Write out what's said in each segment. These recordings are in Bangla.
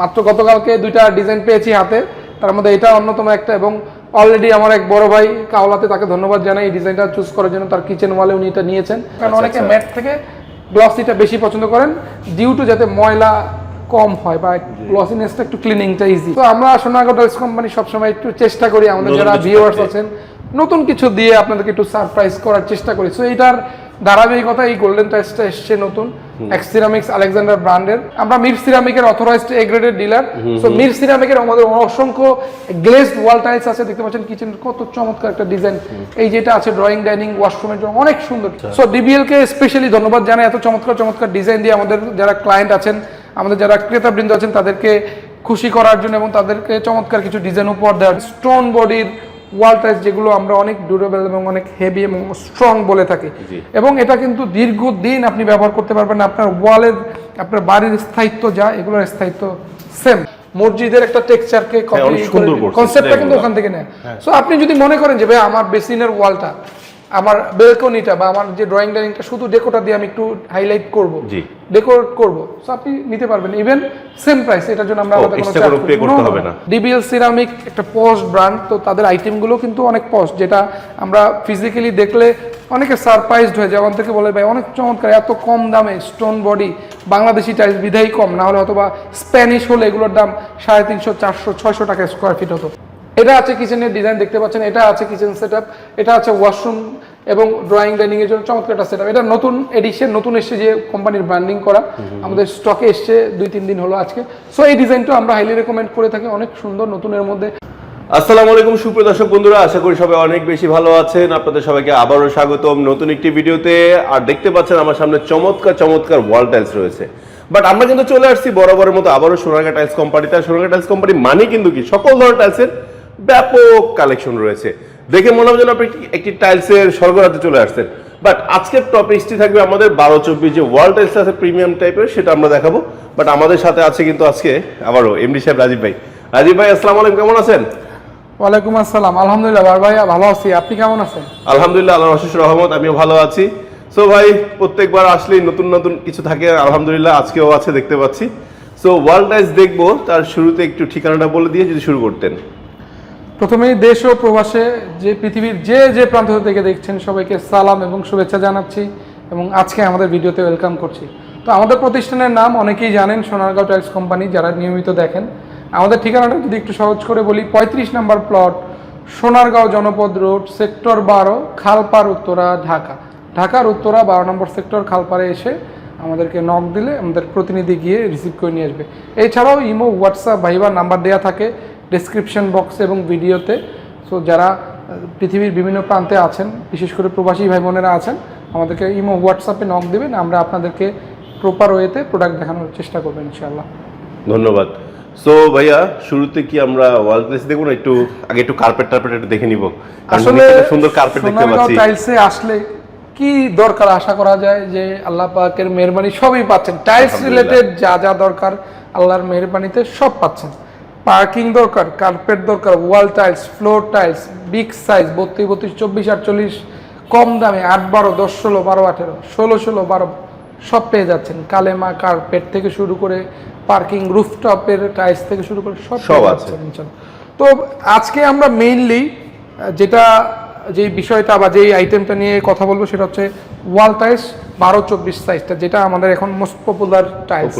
মাত্র গতকালকে দুইটা ডিজাইন পেয়েছি হাতে। তার মধ্যে এটা অন্যতম একটা এবং অলরেডি আমার এক বড় ভাই কাওলাতে তাকে ধন্যবাদ জানাই এই ডিজাইনটা চুজ করার জন্য। তার কিচেন ওয়ালে উনি এটা নিয়েছেন। কারণ অনেকে ম্যাট থেকে গ্লসিটা বেশি পছন্দ করেন ডিউ টু যাতে ময়লা কম হয় বা গ্লসিনেসটা একটু ক্লিনিংটা ইজি তো আমরা সোনাগা টাইলস কোম্পানি সবসময় একটু চেষ্টা করি আমাদের যারা ভিউয়ার্স আছেন নতুন কিছু দিয়ে আপনাদেরকে একটু সারপ্রাইজ করার চেষ্টা করি। সো এইটার ধারাবাহিকতা এই গোল্ডেন টাইসটা এসছে নতুন। এক্স সিরামিক্স আলেকজান্ডার ব্র্যান্ডের আমরা মির সিরামিকের অথরাইজড এ গ্রেডের ডিলার সো মির সিরামিকের আমাদের অসংখ্য গ্লেজড ওয়াল টাইলস আছে। দেখতে পাচ্ছেন কিচেনের কত চমৎকার একটা ডিজাইন এই যেটা আছে ড্রয়িং ডাইনিং ওয়াশরুমের জন্য অনেক সুন্দর। সো ডিবিএল কে স্পেশালি ধন্যবাদ জানাই এত চমৎকার চমৎকার ডিজাইন দিয়ে আমাদের যারা ক্লায়েন্ট আছেন আমাদের যারা ক্রেতাবৃন্দ আছেন তাদেরকে খুশি করার জন্য এবং তাদেরকে চমৎকার কিছু ডিজাইন উপহার দেওয়ার স্টোন বডির ওয়াল টাইলস যেগুলো আমরা অনেক ডিউরেবল এবং অনেক হেভি এবং স্ট্রং বলে থাকি। এবং এটা কিন্তু দীর্ঘদিন আপনি ব্যবহার করতে পারবেন আপনার ওয়ালের আপনার বাড়ির স্থায়িত্ব যা এগুলোর স্থায়িত্ব সেম মসজিদের একটা টেক্সচারকে হ্যাঁ, কনসেপ্টটা কিন্তু ওখান থেকে নেয়। সো আপনি যদি মনে করেন যে ভাই আমার বেসিনের ওয়ালটা আমার বেলকনিটা বা আমার যে ড্রয়িং ডাইনিংটা শুধু ডেকোটা দিয়ে আমি একটু হাইলাইট করব। জি। ডেকোর করব। সো আপনি নিতে পারবেন। ইভেন সেম প্রাইস এটার জন্য আমরা আলাদা কোনো করি pay করতে হবে না। ডিবিএল সিরামিক একটা পোস্ট ব্র্যান্ড তো তাদের আইটেমগুলো কিন্তু অনেক পোস্ট যেটা আমরা ফিজিক্যালি দেখলে অনেকে সারপ্রাইজড হয়ে যায়। থেকে বলে ভাই অনেক চমৎকার এত কম দামে স্টোন বডি বাংলাদেশি টাইলস বিধাই কম। না হলে অথবা স্প্যানিশ হলে এগুলোর দাম সাড়ে তিনশো চারশো ছয়শো টাকা স্কোয়ার ফিট হতো। এটা আছে কিচেনের ডিজাইন দেখতে পাচ্ছেন এটা আছে কিচেন সেট এটা আছে ওয়াশরুম এবং ড্রয়িং ডাইনিং এর জন্য চমৎকার একটা সেট এটা নতুন এডিশন নতুন এসছে যে কোম্পানির ব্র্যান্ডিং করা। আমাদের স্টকে এসছে দুই তিন দিন হলো আজকে। সো এই ডিজাইনটা আমরা হাইলি রেকমেন্ড করে থাকি। অনেক সুন্দর নতুনের মধ্যে। আসসালামু আলাইকুম সুপ্রিয় দর্শক বন্ধুরা। আশা করি সবাই অনেক বেশি ভালো আছেন। আপনাদের সবাইকে আবারও স্বাগতম নতুন একটি ভিডিওতে। আর দেখতে পাচ্ছেন আমার সামনে চমৎকার চমৎকার ওয়াল টাইলস রয়েছে। বাট আমরা কিন্তু চলে আসছি বরাবরের মতো আবারও সোনারগা টাইলস কোম্পানিতে সোনারগা টাইলস কোম্পানি মানে কিন্তু কি? সকল ধরনের টাইলসের ব্যাপক কালেকশন রয়েছে। দেখে মনে হবে যেন আপনি একটি- টাইলসের স্বর্গরাতে চলে আসছেন। বাট আজকের টপিকসটি থাকবে আমাদের বারো চব্বিশ যে ওয়ার্ল্ড টাইলস আছে প্রিমিয়াম টাইপের সেটা আমরা দেখাবো। বাট আমাদের সাথে আছে কিন্তু আজকে আবারও এমডি সাহেব রাজীব ভাই। রাজীব ভাই আসসালামু আলাইকুম কেমন আছেন? ওয়ালাইকুম আসসালাম আলহামদুলিল্লাহ বার ভাইয়া ভালো আছি। আপনি কেমন আছেন? আলহামদুলিল্লাহ আল্লাহর অশেষ রহমত আমিও ভালো আছি। সো ভাই প্রত্যেকবার আসলেই নতুন নতুন কিছু থাকে আলহামদুলিল্লাহ আজকেও আছে দেখতে পাচ্ছি। সো ওয়ার্ল্ড টাইস দেখব তার শুরুতে একটু ঠিকানাটা বলে দিয়ে যদি শুরু করতেন। প্রথমেই দেশ ও প্রবাসে যে পৃথিবীর যে যে প্রান্ত থেকে দেখছেন সবাইকে সালাম এবং শুভেচ্ছা জানাচ্ছি এবং আজকে আমাদের ভিডিওতে ওয়েলকাম করছি। তো আমাদের প্রতিষ্ঠানের নাম অনেকেই জানেন সোনারগাঁও টাইলস কোম্পানি, যারা নিয়মিত দেখেন। আমাদের ঠিকানাটা যদি একটু সহজ করে বলি, পঁয়ত্রিশ নম্বর প্লট, সোনারগাঁও জনপদ রোড, সেক্টর বারো খালপাড় উত্তরা, ঢাকা। ঢাকার উত্তরা, বারো নম্বর সেক্টর খালপাড়ে এসে আমাদেরকে নক দিলে আমাদের প্রতিনিধি গিয়ে রিসিভ করে নিয়ে আসবে। এছাড়াও ইমো হোয়াটসঅ্যাপ ভাইবার নাম্বার দেওয়া থাকে। ডেসক্রিপশন বক্সে এবং ভিডিওতে সো যারা পৃথিবীর বিভিন্ন প্রান্তে আছেন বিশেষ করে প্রবাসী ভাই বোনেরা আছেন আমাদেরকে ইমো হোয়াটসঅ্যাপে নক দেবেন আমরা আপনাদেরকে প্রপার ওয়েতে প্রোডাক্ট দেখানোর চেষ্টা করব ইনশাআল্লাহ। ধন্যবাদ। সো ভাইয়া শুরুতে কি আমরা ওয়ার্ল্ড টাইস দেখব না? একটু আগে একটু কার্পেট টার্পেট একটু দেখে নিব। আসলে সুন্দর কার্পেট দেখতে পাচ্ছি। টাইলসে আসলে কি দরকার আশা করা যায় যে আল্লাহ পাকের মেহরবানি সবই পাচ্ছেন। টাইলস রিলেটেড যা যা দরকার আল্লাহর মেহরবানিতে সব পাচ্ছেন। পার্কিং দরকার কার্পেট দরকার wall tiles floor tiles big size বত্রিশ বত্রিশ চব্বিশ আটচল্লিশ কম দামে আট বারো দশ ষোলো বারো আঠেরো ষোলো ষোলো বারো সব পেয়ে যাচ্ছেন। কালেমা কার্পেট থেকে শুরু করে পার্কিং রুফটপের টাইলস থেকে শুরু করে সব সব আছে। তো আজকে আমরা মেইনলি যেটা যে বিষয়টা বা যেই আইটেমটা নিয়ে কথা বলব সেটা হচ্ছে ওয়াল টাইলস বারো চব্বিশ সাইজটা যেটা আমাদের এখন মোস্ট পপুলার টাইলস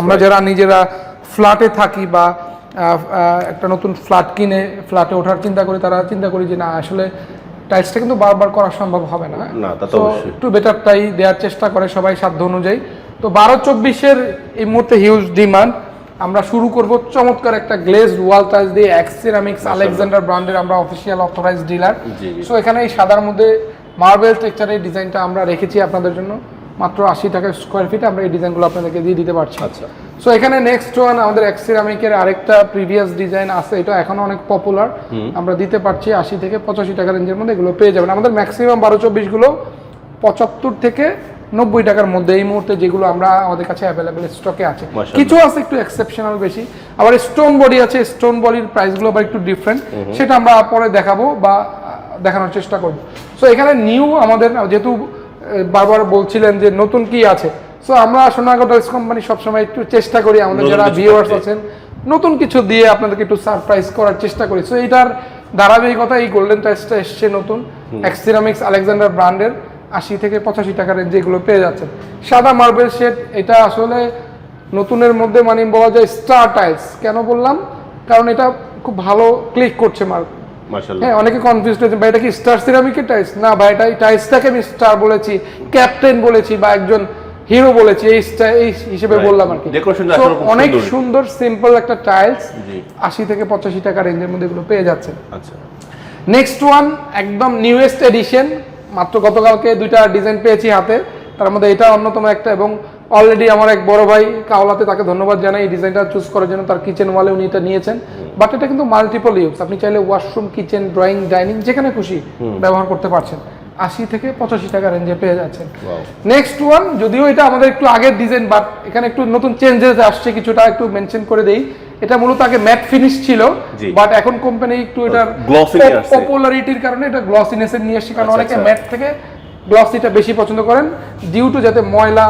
আমরা যারা নিজেরা ফ্ল্যাটে থাকি বা একটা নতুন ফ্ল্যাট কিনে ফ্ল্যাটে ওঠার চিন্তা করি তারা চিন্তা করি যে না আসলে টাইলসটা কিন্তু বারবার করা সম্ভব হবে না। তা। একটু বেটারটাই দেওয়ার চেষ্টা করে সবাই সাধ্য অনুযায়ী। তো বারো চব্বিশের এই মুহূর্তে হিউজ ডিমান্ড আমরা শুরু করব চমৎকার একটা গ্লেজ ওয়াল টাইলস দিয়ে এক্স সিরামিক্স আলেকজান্ডার ব্র্যান্ডের আমরা অফিসিয়াল অথরাইজ ডিলার। সো এখানে এই সাদার মধ্যে মার্বেল টেক্সচারের ডিজাইনটা আমরা রেখেছি আপনাদের জন্য। মাত্র আশি টাকা স্কোয়ার ফিট আমরা এই ডিজাইনগুলো আপনাদেরকে দিয়ে দিতে পারছি। আচ্ছা। সো এখানে নেক্সট ওয়ান আমাদের এক্স সিরামিকের আরেকটা প্রিভিয়াস ডিজাইন আছে এটা এখনও অনেক পপুলার আমরা দিতে পারছি আশি থেকে পঁচাশি টাকা রেঞ্জের মধ্যে এগুলো পেয়ে যাবেন। আমাদের ম্যাক্সিমাম বারো চব্বিশগুলো পঁচাত্তর থেকে নব্বই টাকার মধ্যে এই মুহূর্তে যেগুলো আমরা আমাদের কাছে অ্যাভেলেবেল স্টকে আছে। কিছু আছে একটু এক্সেপশনাল বেশি আবার স্টোন বডি আছে স্টোন বডির প্রাইসগুলো আবার একটু ডিফারেন্ট সেটা আমরা পরে দেখাবো বা দেখানোর চেষ্টা করব। সো এখানে নিউ আমাদের যেহেতু বারবার বলছিলেন যে নতুন কি আছে? সো আমরা সোনাগো টাইলস কোম্পানি সবসময় একটু চেষ্টা করি আমাদের যারা ভিউয়ার্স আছেন নতুন কিছু দিয়ে আপনাদেরকে একটু সারপ্রাইজ করার চেষ্টা করি। সো এটার ধারাবাহিকতা এই গোল্ডেন টাইলসটা এসছে নতুন এক্সিরামিক্স আলেকজান্ডার ব্র্যান্ডের আশি থেকে পঁচাশি টাকা রেঞ্জে এগুলো পেয়ে যাচ্ছেন। সাদা মার্বেল শেড এটা আসলে নতুনের মধ্যে মানে বলা যায় স্টার টাইলস কেন বললাম? কারণ এটা খুব ভালো ক্লিক করছে মার্বেল মাশাআল্লাহ হ্যাঁ অনেকে কনফিউজ হয়েছে ভাই এটা কি স্টার সিরামিকের টাইলস না ভাই এটা টাইলসটাকে আমি স্টার বলেছি ক্যাপ্টেন বলেছি বা একজন হিরো বলেছি এই এই হিসেবে বললাম আর কি। অনেক সুন্দর। সুন্দর সিম্পল একটা টাইলস আশি থেকে পঁচাশি টাকা রেঞ্জের মধ্যে এগুলো পেয়ে যাচ্ছেন। আচ্ছা। নেক্সট ওয়ান একদম নিউয়েস্ট এডিশন মাত্র গতকালকে দুইটা ডিজাইন পেয়েছি হাতে। তার মধ্যে এটা অন্যতম একটা এবং অলরেডি আমার এক বড় ভাই কাওলাতে তাকে ধন্যবাদ জানাই এই ডিজাইনটা চুজ করার জন্য তার কিচেন ওয়ালে উনি এটা নিয়েছেন। বাট এটা কিন্তু মাল্টিপল ইউজ আপনি চাইলে ওয়াশরুম কিচেন ড্রয়িং ডাইনিং যেখানে খুশি ব্যবহার করতে পারছেন। আশি থেকে পঁচাশি টাকা রেঞ্জে পেয়ে যাচ্ছেন। নেক্সট ওয়ান যদিও এটা আমাদের একটু আগের ডিজাইন বাট এখানে একটু নতুন চেঞ্জেস আসছে কিছুটা একটু মেনশন করে দেই। এটা মূলত আগে ম্যাট ফিনিশ ছিল বাট এখন কোম্পানি একটু নিয়ে পপুলারিটির কারণে এটা গ্লসিনেস নিয়ে আসছে কারণ আচ্ছা, অনেকে আচ্ছা। ম্যাট থেকে গ্লসিটা বেশি পছন্দ করেন। ডিউ টু যাতে ময়লা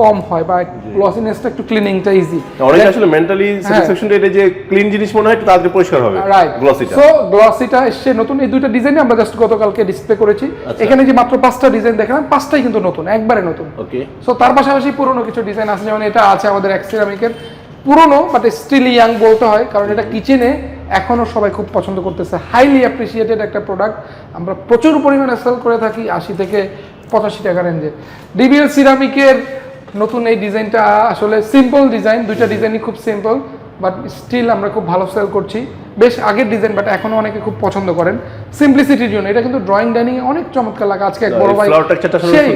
কম হয় বা গ্লসিনেসটা একটু ক্লিনিংটা ইজি অনেকে আসলে মেন্টালি স্যাটিসফ্যাকশন এটা যে ক্লিন জিনিস মনে হয় একটু তাড়াতাড়ি পরিষ্কার হবে রাইট গ্লসিটা সো গ্লসিটা এসছে নতুন। এই দুইটা ডিজাইন আমরা জাস্ট গতকালকে ডিসপ্লে করেছি। আচ্ছা। এখানে যে মাত্র পাঁচটা ডিজাইন দেখলাম পাঁচটাই কিন্তু নতুন একবারে নতুন। ওকে সো তার পাশাপাশি পুরনো কিছু ডিজাইন আছে যেমন এটা আছে আমাদের এক্সিরামিকের পুরনো বাট স্টিল ইয়াং বলতে হয় কারণ এটা কিচেনে এখনও সবাই খুব পছন্দ করতেছে। হাইলি অ্যাপ্রিসিয়েটেড একটা প্রোডাক্ট আমরা প্রচুর পরিমাণে সেল করে থাকি আশি থেকে পঁচাশি টাকা রেঞ্জে ডিবিএল সিরামিকের নতুন এই ডিজাইনটা আসলে সিম্পল ডিজাইন দুইটা ডিজাইনই খুব সিম্পল বাট স্টিল আমরা খুব ভালো সেল করছি। বেশ আগের ডিজাইন বাট এখনও অনেকে খুব পছন্দ করেন। সিম্পলিসিটির জন্য এটা কিন্তু ড্রয়িং ডাইনিং অনেক চমৎকার লাগে। আজকে এক বড় ভাই সেই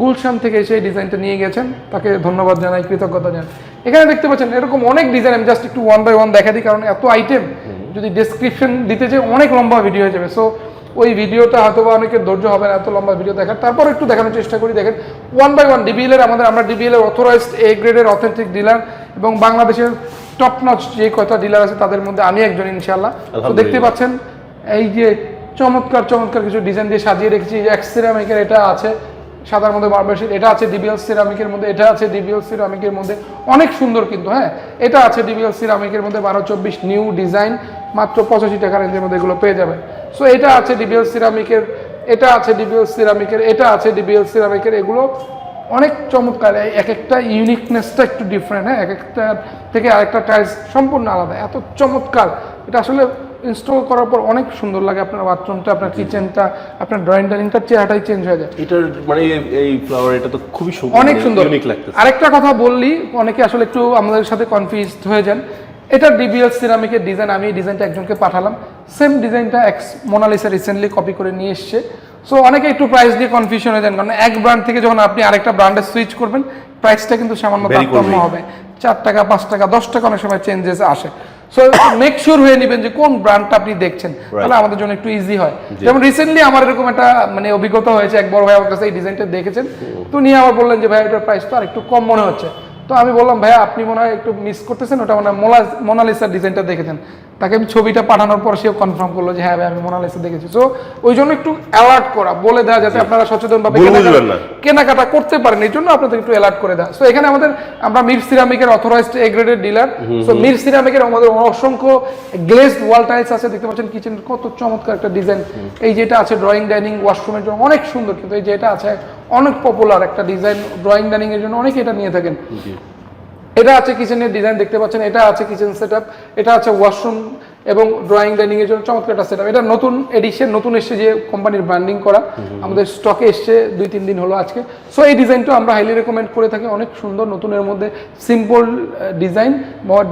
গুলশান থেকে সেই ডিজাইনটা নিয়ে গেছেন। তাকে ধন্যবাদ জানাই কৃতজ্ঞতা জানাই। এখানে দেখতে পাচ্ছেন এরকম অনেক ডিজাইন আমি জাস্ট একটু ওয়ান বাই ওয়ান দেখা দিই কারণ এত আইটেম যদি ডেসক্রিপশন দিতে চাই অনেক লম্বা ভিডিও হয়ে যাবে। সো ওই ভিডিওটা হয়তো বা অনেকের ধৈর্য হবে না এত লম্বা ভিডিও দেখার। তারপর একটু দেখানোর চেষ্টা করি দেখেন। ওয়ান বাই ওয়ান ডিবিএল এর আমাদের আমরা ডিবিএল এর অথরাইজড এ গ্রেডের অথেন্টিক ডিলার এবং বাংলাদেশের টপ নচ যে কয়টা ডিলার আছে তাদের মধ্যে আমি একজন ইনশাআল্লাহ। তো দেখতে পাচ্ছেন এই যে চমৎকার চমৎকার কিছু ডিজাইন দিয়ে সাজিয়ে রেখেছি। এক্সিরামিকের এটা আছে সাদার মধ্যে মার্বেল শিট এটা আছে ডিবিএল সিরামিকের মধ্যে এটা আছে ডিবিএল সিরামিকের মধ্যে। অনেক সুন্দর কিন্তু হ্যাঁ? এটা আছে ডিবিএল সিরামিকের মধ্যে বারো চব্বিশ নিউ ডিজাইন মাত্র পঁচাশি টাকা রেঞ্জের মধ্যে এগুলো পেয়ে যাবেন। সো এটা আছে ডিবিএল সিরামিকের এটা আছে ডিবিএল সিরামিকের এটা আছে ডিবিএল সিরামিকের এগুলো অনেক চমৎকার। এই এক একটা ইউনিকনেসটা একটু ডিফারেন্ট হ্যাঁ? এক একটা থেকে আরেকটা টাইলস সম্পূর্ণ আলাদা। এত চমৎকার। এটা আসলে ইনস্টল করার পর অনেক সুন্দর লাগে আপনার বাথরুমটা আপনার কিচেনটা আপনার ড্রয়িং ডাইনিংটার চেহারাটাই চেঞ্জ হয়ে যায়। এটার মানে এই- এই ফ্লাওয়ার এটা তো খুবই সুন্দর অনেক সুন্দর। ইউনিক লাগতেছে। আরেকটা কথা বললি অনেকে আসলে একটু আমাদের সাথে কনফিউজড হয়ে যান। এটা ডিবিএল সিরামিকের ডিজাইন আমি এই ডিজাইনটা একজনকে পাঠালাম। সেম ডিজাইনটা এক্স মোনালিসা রিসেন্টলি কপি করে নিয়ে এসছে। সো অনেকে একটু প্রাইস দিয়ে কনফিউশন হয়ে যান কারণ এক ব্র্যান্ড থেকে যখন আপনি আরেকটা ব্র্যান্ডে সুইচ করবেন প্রাইসটা কিন্তু সামান্য তারতম্য হবে। চার টাকা পাঁচ টাকা দশ টাকা অনেক সময় চেঞ্জেস আসে। সো মেক শিওর হয়ে নেবেন যে কোন ব্র্যান্ডটা আপনি দেখছেন। তাহলে আমাদের জন্য একটু ইজি হয়। যেমন রিসেন্টলি আমার এরকম একটা মানে অভিজ্ঞতা হয়েছে এক বড় ভাই আমার কাছে এই ডিজাইনটা দেখেছেন। তো নিয়ে আবার বললেন যে ভাই এটার প্রাইস তো আর একটু কম মনে হচ্ছে। তো আমি বললাম, ভাইয়া, আপনি মনে হয় একটু মিস করতেছেন, ওটা মানে মোলা- মোনালিসার ডিজাইনটা দেখেছেন তাকে আমি ছবিটা পাঠানোর পর সেও কনফার্ম করল যে হ্যাঁ ভাই আমি মোনালিসা দেখেছি। সো ওই জন্য একটু অ্যালার্ট করা বলে দেওয়া যাতে আপনারা সচেতন ভাবে কেনাকাটা- করতে পারেন এই জন্য আপনাদের একটু অ্যালার্ট করে দেওয়া। সো এখানে আমাদের আমরা মির সিরামিকের অথরাইজড এ গ্রেডের ডিলার সো মির সিরামিকের আমাদের অসংখ্য গ্লেজড ওয়াল টাইলস আছে দেখতে পাচ্ছেন কিচেন কত চমৎকার একটা ডিজাইন এই যেটা আছে ড্রয়িং ডাইনিং ওয়াশরুমের জন্য অনেক সুন্দর কিন্তু এই যেটা আছে অনেক পপুলার একটা ডিজাইন ড্রয়িং ডাইনিং এর জন্য অনেকে এটা নিয়ে থাকেন। এটা আছে কিচেনের ডিজাইন দেখতে পাচ্ছেন? এটা আছে কিচেন সেটআপ এটা আছে ওয়াশরুম এবং ড্রয়িং ডাইনিং এর জন্য চমৎকার একটা সেটআপ এটা নতুন এডিশন নতুন এসছে যে কোম্পানির ব্র্যান্ডিং করা। আমাদের স্টকে এসছে দুই তিন দিন হলো আজকে। সো এই ডিজাইনটা আমরা হাইলি রেকমেন্ড করে থাকি। অনেক সুন্দর নতুনের মধ্যে সিম্পল ডিজাইন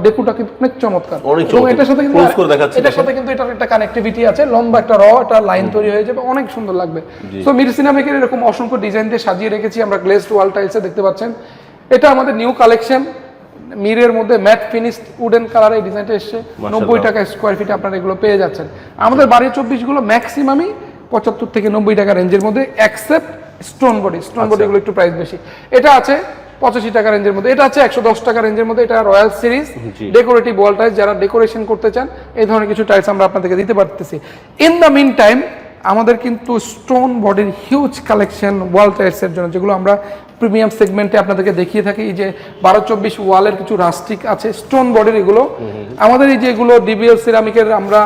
ডেকুটা কিন্তু অনেক চমৎকার। এবং এটার সাথে কিন্তু Close করে দেখাচ্ছি এটার সাথে কিন্তু এটার একটা কানেক্টিভিটি আছে। লম্বা একটা র একটা লাইন তৈরি হয়ে যাবে অনেক সুন্দর লাগবে। সো মির সিনামেকের এরকম অসংখ্য ডিজাইন দিয়ে সাজিয়ে রেখেছি। আমরা গ্লেসড ওয়াল টাইলসে দেখতে পাচ্ছেন। এটা আমাদের নিউ কালেকশন মিরের মধ্যে ম্যাট ফিনিশড উডেন কালার এই ডিজাইনটা এসছে। নব্বই টাকা স্কোয়ার ফিটে আপনারা এগুলো পেয়ে যাচ্ছেন। আমাদের বাড়ি চব্বিশগুলো ম্যাক্সিমামই পঁচাত্তর থেকে নব্বই টাকা রেঞ্জের মধ্যে accept stone body stone body এগুলো একটু প্রাইস বেশি। এটা আছে পঁচাশি টাকা রেঞ্জের মধ্যে। এটা আছে একশো দশ টাকা রেঞ্জের মধ্যে। এটা royal series decorative wall tiles যারা ডেকোরেশন করতে চান এই ধরনের কিছু টাইলস আমরা আপনাদেরকে দিতে পারতেছি। ইন দ্য মিন টাইম আমাদের কিন্তু স্টোন বডির হিউজ কালেকশন ওয়াল টাইলসের জন্য যেগুলো আমরা প্রিমিয়াম সেগমেন্টে আপনাদেরকে দেখিয়ে থাকি। এই যে বারো চব্বিশ ওয়ালের কিছু রাস্টিক আছে স্টোন বডির এগুলো। আমাদের এই যে এগুলো ডিবিএল সিরামিকের আমরা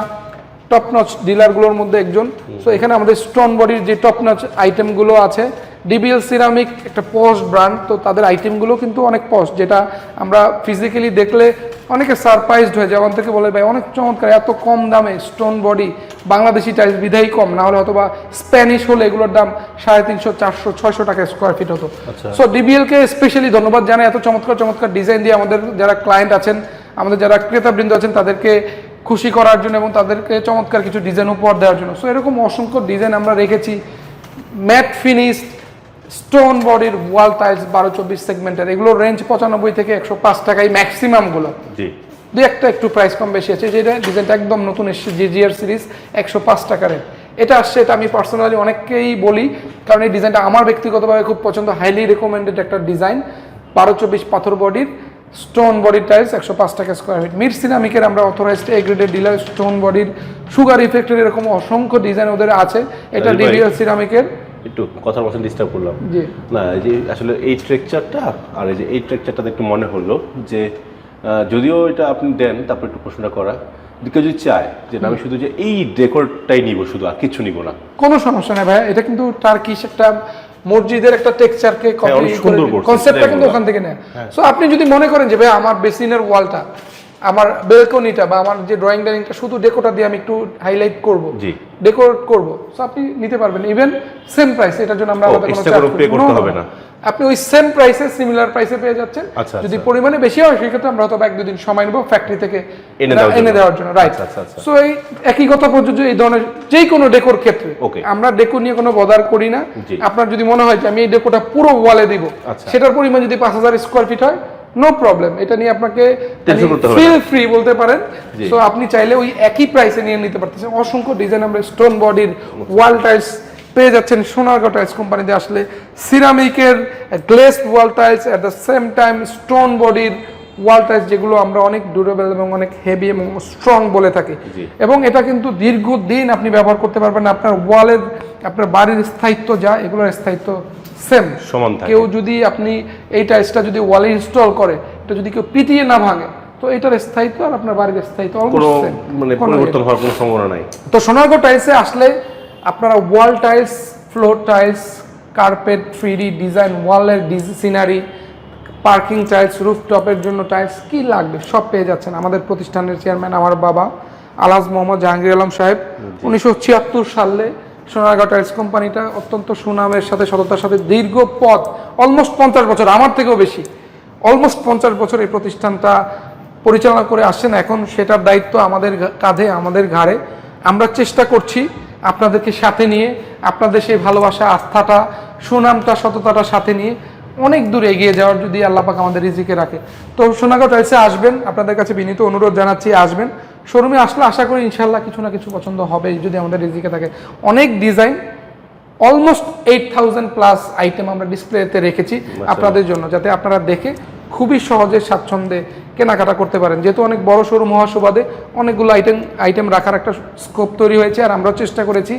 টপ নচ ডিলারগুলোর মধ্যে একজন। সো এখানে আমাদের স্টোন বডির যে টপ নচ আইটেমগুলো আছে ডিবিএল সিরামিক একটা পস্ট ব্র্যান্ড তো তাদের আইটেমগুলো কিন্তু অনেক পস্ট যেটা আমরা ফিজিক্যালি দেখলে অনেকে সারপ্রাইজড হয়ে যায়। থেকে বলে ভাই অনেক চমৎকার এত কম দামে স্টোন বডি বাংলাদেশি টাইলস বিধাই কম। না হলে অথবা স্প্যানিশ হলে এগুলোর দাম সাড়ে তিনশো চারশো ছয়শো টাকা স্কোয়ার ফিট হতো। সো ডিবিএলকে স্পেশালি ধন্যবাদ জানাই এত চমৎকার চমৎকার ডিজাইন দিয়ে আমাদের যারা ক্লায়েন্ট আছেন আমাদের যারা ক্রেতাবৃন্দ আছেন তাদেরকে খুশি করার জন্য এবং তাদেরকে চমৎকার কিছু ডিজাইন উপহার দেওয়ার জন্য। সো এরকম অসংখ্য ডিজাইন আমরা রেখেছি। ম্যাট ফিনিশড স্টোন বডির ওয়াল টাইলস বারো চব্বিশ সেগমেন্টের এগুলোর রেঞ্জ পঁচানব্বই থেকে একশো পাঁচ টাকায় ম্যাক্সিমামগুলো জি। দু একটা একটু প্রাইস কম বেশি আছে যেটা ডিজাইনটা একদম নতুন এসেছে জিজিআর সিরিজ একশো পাঁচ টাকারে এটা আসছে এটা আমি পার্সোনালি অনেককেই বলি কারণ এই ডিজাইনটা আমার ব্যক্তিগতভাবে খুব পছন্দ হাইলি রেকমেন্ডেড একটা ডিজাইন বারো চব্বিশ পাথর বডির স্টোন বডির টাইলস একশো পাঁচ টাকা স্কোয়ার ফিট মির সিনামিকের আমরা অথরাইজড এ গ্রেডের ডিলার স্টোন বডির সুগার ইফেক্টের এরকম অসংখ্য ডিজাইন ওদের আছে। এটা ভাই। সিরামিকের একটু কথার বছর ডিস্টার্ব করলাম। না এই যে আসলে এই স্ট্রাকচারটা আর এই যে এই স্ট্রাকচারটাতে একটু মনে হলো যে যদিও এটা আপনি দেন তারপর একটু প্রশ্নটা করা কেউ যদি চায় যে আমি শুধু যে এই ডেকোরটাই নিব শুধু আর কিছু নিব না। কোনো সমস্যা নেই ভাই এটা কিন্তু টার্কিশ একটা মসজিদের একটা টেক্সচারকে হ্যাঁ, কনসেপ্টটা কিন্তু ওখান থেকে নেয়। সো আপনি যদি মনে করেন যে ভাই আমার বেসিনের ওয়ালটা আমার বেলকনিটা বা আমার যে ড্রয়িং ডাইনিংটা শুধু ডেকোটা দিয়ে আমি একটু হাইলাইট করব জি। ডেকোরেট করব সো আপনি নিতে পারবেন ইভেন সেম প্রাইস এটার জন্য আমরা আলাদা কোনো চার্জ করতে হবে না। আপনি ওই সেম প্রাইসে সিমিলার প্রাইসে পেয়ে যাচ্ছেন আচ্ছা, যদি আচ্ছা। পরিমাণে বেশি হয় সেক্ষেত্রে আমরা হয়তো এক দুদিন সময় নেব ফ্যাক্টরি থেকে এনে দেওয়ার জন্য। রাইট আচ্ছা। সো এই একই কথা প্রযোজ্য এই ধরনের যে কোনো ডেকোর ক্ষেত্রে. আমরা ডেকো নিয়ে কোনো বদার করি না আপনার যদি মনে হয় যে আমি এই ডেকোটা পুরো ওয়ালে দিব। সেটার পরিমাণ যদি পাঁচ হাজার স্কোয়ার ফিট হয় নো প্রবলেম এটা নিয়ে আপনাকে। ফিল ফ্রি বলতে পারেন। সো আপনি চাইলে ওই একই প্রাইসে নিয়ে নিতে পারতেছেন। অসংখ্য ডিজাইন আমরা স্টোন বডির ওয়াল টাইলস পেয়ে যাচ্ছেন সোনারগাঁও টাইলস কোম্পানিতে আসলে সিরামিকের glaze wall tiles at the same time stone বডির ওয়াল টাইলস যেগুলো আমরা অনেক ডিউরেবল এবং অনেক হেভি এবং স্ট্রং বলে থাকি। এবং এটা কিন্তু দীর্ঘদিন আপনি ব্যবহার করতে পারবেন। আপনার ওয়ালের আপনার বাড়ির স্থায়িত্ব যা এগুলোর স্থায়িত্ব সেম। সমান থাকে। কেউ যদি আপনি এই টাইলসটা যদি ওয়ালে ইনস্টল করে এটা যদি কেউ পিটিয়ে না ভাঙে তো এটার স্থায়িত্ব আর আপনার বাড়ির স্থায়িত্ব কোনো মানে পরিবর্তন হওয়ার কোনো সম্ভাবনা নাই। তো সোনারগাঁও টাইলসে আসলে আপনারা wall tiles floor tiles carpet three D design ওয়ালের সিনারি পার্কিং টাইলস রুফটপের জন্য টাইলস কি লাগবে সব পেয়ে যাচ্ছেন আমাদের প্রতিষ্ঠানের চেয়ারম্যান আমার বাবা আলাজ মোহাম্মদ জাহাঙ্গীর আলম সাহেব। উনিশশো ছিয়াত্তর সালে সোনারগাঁও টাইলস কোম্পানিটা অত্যন্ত সুনামের সাথে, সততার সাথে দীর্ঘ পথ অলমোস্ট পঞ্চাশ বছর, আমার থেকেও বেশি অলমোস্ট পঞ্চাশ বছর এই প্রতিষ্ঠানটা পরিচালনা করে আসছেন। এখন সেটার দায়িত্ব আমাদের কাঁধে, আমাদের ঘাড়ে। আমরা চেষ্টা করছি আপনাদেরকে সাথে নিয়ে, আপনাদের সেই ভালোবাসা, আস্থাটা, সুনামটা, সততাটা সাথে নিয়ে অনেক দূর এগিয়ে যাওয়ার যদি আল্লাপাক আমাদের রিজিকে রাখে। তো সোনাগাঁও টাইলসে আসবেন, আপনাদের কাছে বিনীত অনুরোধ জানাচ্ছি, আসবেন। শোরুমে আসলে আশা করি ইনশাল্লাহ কিছু না কিছু পছন্দ হবে যদি আমাদের রিজিকে থাকে। অনেক design almost eight thousand plus item আমরা ডিসপ্লেতে রেখেছি আপনাদের জন্য যাতে আপনারা দেখে খুবই সহজে স্বাচ্ছন্দ্যে কেনাকাটা করতে পারেন। যেহেতু অনেক বড় সড়ো হওয়ার সুবাদে অনেকগুলো আইটেম আইটেম রাখার একটা স্কোপ তৈরি হয়েছে আর আমরাও চেষ্টা করেছি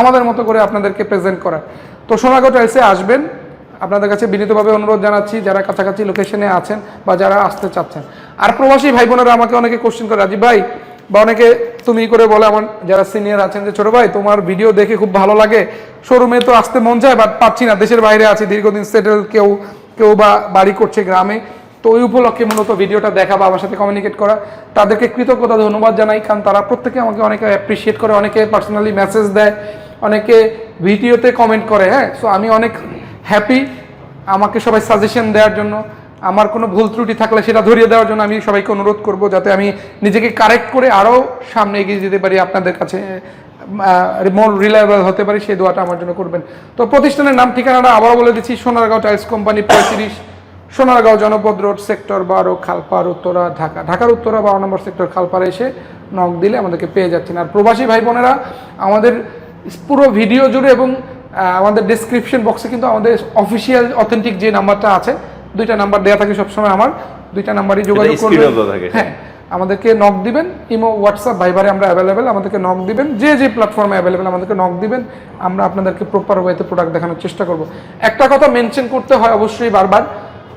আমাদের মতো করে আপনাদেরকে প্রেজেন্ট করার। তো সোনাগড় টাইলসে আসবেন। আপনাদের কাছে বিনীতভাবে অনুরোধ জানাচ্ছি যারা কাছাকাছি লোকেশনে আছেন বা যারা আসতে চাচ্ছেন। আর প্রবাসী ভাই বোনেরা আমাকে অনেকে কোশ্চেন করে রাজীব ভাই বা অনেকে তুমি করে বলে, আমার যারা সিনিয়র আছেন যে ছোট ভাই, তোমার ভিডিও দেখে খুব ভালো লাগে। শোরুমে তো আসতে মন চায় বাট পাচ্ছি না। দেশের বাইরে আছি, দীর্ঘদিন সেটেল কেউ কেউ বা বাড়ি করছে গ্রামে। তো ওই উপলক্ষে মূলত ভিডিওটা দেখা বা আমার সাথে কমিউনিকেট করা। তাদেরকে কৃতজ্ঞতা, ধন্যবাদ জানাই, কারণ তারা প্রত্যেকে আমাকে অনেকে অ্যাপ্রিসিয়েট করে, অনেকে পার্সোনালি মেসেজ দেয়, অনেকে ভিডিওতে কমেন্ট করে হ্যাঁ? সো আমি অনেক হ্যাপি আমাকে সবাই সাজেশন দেওয়ার জন্য। আমার কোনো ভুল ত্রুটি থাকলে সেটা ধরিয়ে দেওয়ার জন্য আমি সবাইকে অনুরোধ করব যাতে আমি নিজেকে কারেক্ট করে আরও সামনে এগিয়ে যেতে পারি আপনাদের কাছে মোর রিলায়েবল হতে পারি, সেই দোয়াটা আমার জন্য করবেন। তো প্রতিষ্ঠানের নাম, ঠিকানাটা আবারও বলে দিচ্ছি, সোনারগাঁও টাইলস কোম্পানি, পঁয়ত্রিশ সোনারগাঁও জনপদ রোড, সেক্টর বারো খালপাড় উত্তরা, ঢাকা। ঢাকার উত্তরা বারো নম্বর সেক্টর খালপাড়ে এসে নক দিলে আমাদেরকে পেয়ে যাচ্ছেন। আর প্রবাসী ভাই বোনেরা, আমাদের পুরো ভিডিও জুড়ে এবং আমাদের ডেসক্রিপশন বক্সে কিন্তু আমাদের অফিসিয়াল অথেন্টিক যে নাম্বারটা আছে দুইটা নাম্বার দেওয়া থাকে সবসময় আমার। দুইটা নাম্বারই যোগাযোগ করবেন। হ্যাঁ। আমাদেরকে নক দিবেন ইমো হোয়াটসঅ্যাপ ভাইবারে আমরা অ্যাভেলেবেল আমাদেরকে নক দিবেন। যে যে প্ল্যাটফর্মে অ্যাভেলেবেল আমাদেরকে নক দিবেন। আমরা আপনাদেরকে প্রপার ওয়েতে প্রোডাক্ট দেখানোর চেষ্টা করব। একটা কথা মেনশন করতে হয় অবশ্যই বারবার।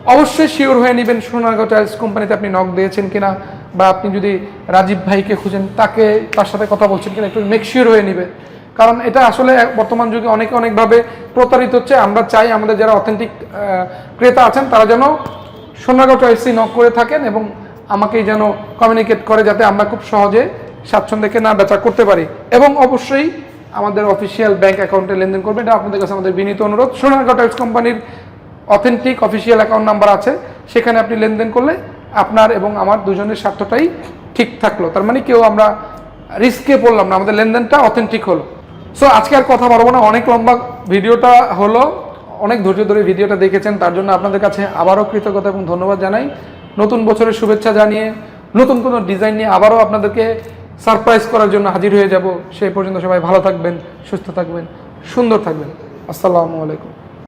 অবশ্যই শিওর হয়ে নেবেন সোনারগাঁও টাইলস কোম্পানিতে আপনি নক দিয়েছেন কিনা বা আপনি যদি রাজীব ভাইকে খুঁজেন তাকে তার সাথে কথা বলছেন কিনা একটু মেক শিওর হয়ে নেবেন কারণ এটা আসলে বর্তমান যুগে অনেকে অনেকভাবে প্রতারিত হচ্ছে। আমরা চাই আমাদের যারা অথেন্টিক ক্রেতা আছেন, তারা যেন সোনারগাঁও টাইলসই নক করে থাকেন এবং আমাকেই যেন কমিউনিকেট করে যাতে আমরা খুব সহজে স্বাচ্ছন্দ্যে কেনা বেচা করতে পারি। এবং অবশ্যই আমাদের অফিসিয়াল ব্যাংক অ্যাকাউন্টে লেনদেন করবে এটা আপনাদের কাছে আমাদের বিনীত অনুরোধ। সোনারগাঁও টাইলস কোম্পানির অথেন্টিক অফিসিয়াল অ্যাকাউন্ট নাম্বার আছে। সেখানে আপনি লেনদেন করলে আপনার এবং আমার দুজনের স্বার্থটাই ঠিক থাকল। তার মানে কেউ আমরা রিস্কে পড়লাম না। আমাদের লেনদেনটা অথেন্টিক হলো। সো আজকে আর কথা বলব না। অনেক লম্বা ভিডিওটা হলো, অনেক ধৈর্য ধরে ভিডিওটা দেখেছেন, তার জন্য আপনাদের কাছে আবারও কৃতজ্ঞতা এবং ধন্যবাদ জানাই। নতুন বছরের শুভেচ্ছা জানিয়ে, নতুন কোনো ডিজাইন নিয়ে আবারও আপনাদেরকে সারপ্রাইজ করার জন্য হাজির হয়ে যাব। সেই পর্যন্ত সবাই ভালো থাকবেন, সুস্থ থাকবেন, সুন্দর থাকবেন। আসসালামু আলাইকুম।